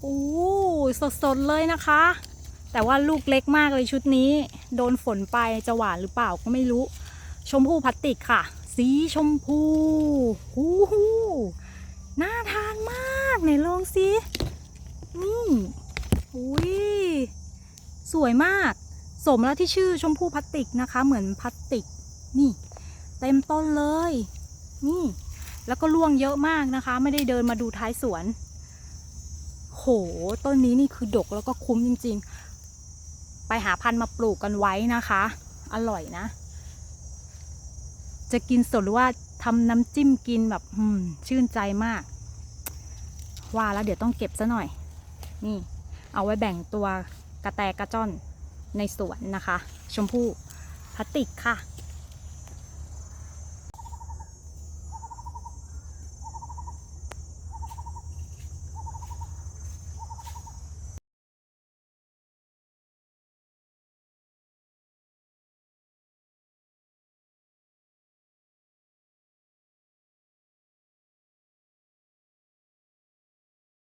โอ้สดๆเลยนะคะ แต่ว่าลูกเล็กมากเลยชุดนี้ โดนฝนไปจะหวานหรือเปล่าก็ไม่รู้ ชมพูพลาสติกค่ะ สีชมพูหูหูน่าทานมากไหนลองสินี่อุ้ยสวยมาก สมแล้วที่ชื่อชมพูพลาสติกนะคะ เหมือนพลาสติก นี่ เต็มต้นเลย นี่ แล้วก็ร่วงเยอะมากนะคะ ไม่ได้เดินมาดูท้ายสวน ต้นนี้นี่คือดกแล้วก็คุ้มจริง ๆ ไปหาพันธุ์มาปลูกกันไว้นะคะ อร่อยนะ จะกินสดหรือว่าทำน้ำจิ้มกินแบบอืมชื่นใจมาก ว่าแล้วเดี๋ยวต้องเก็บซะหน่อย นี่ เอาไว้แบ่งตัวกระแตกระจ้อนในสวนนะคะ ชมพู่พลาสติกค่ะ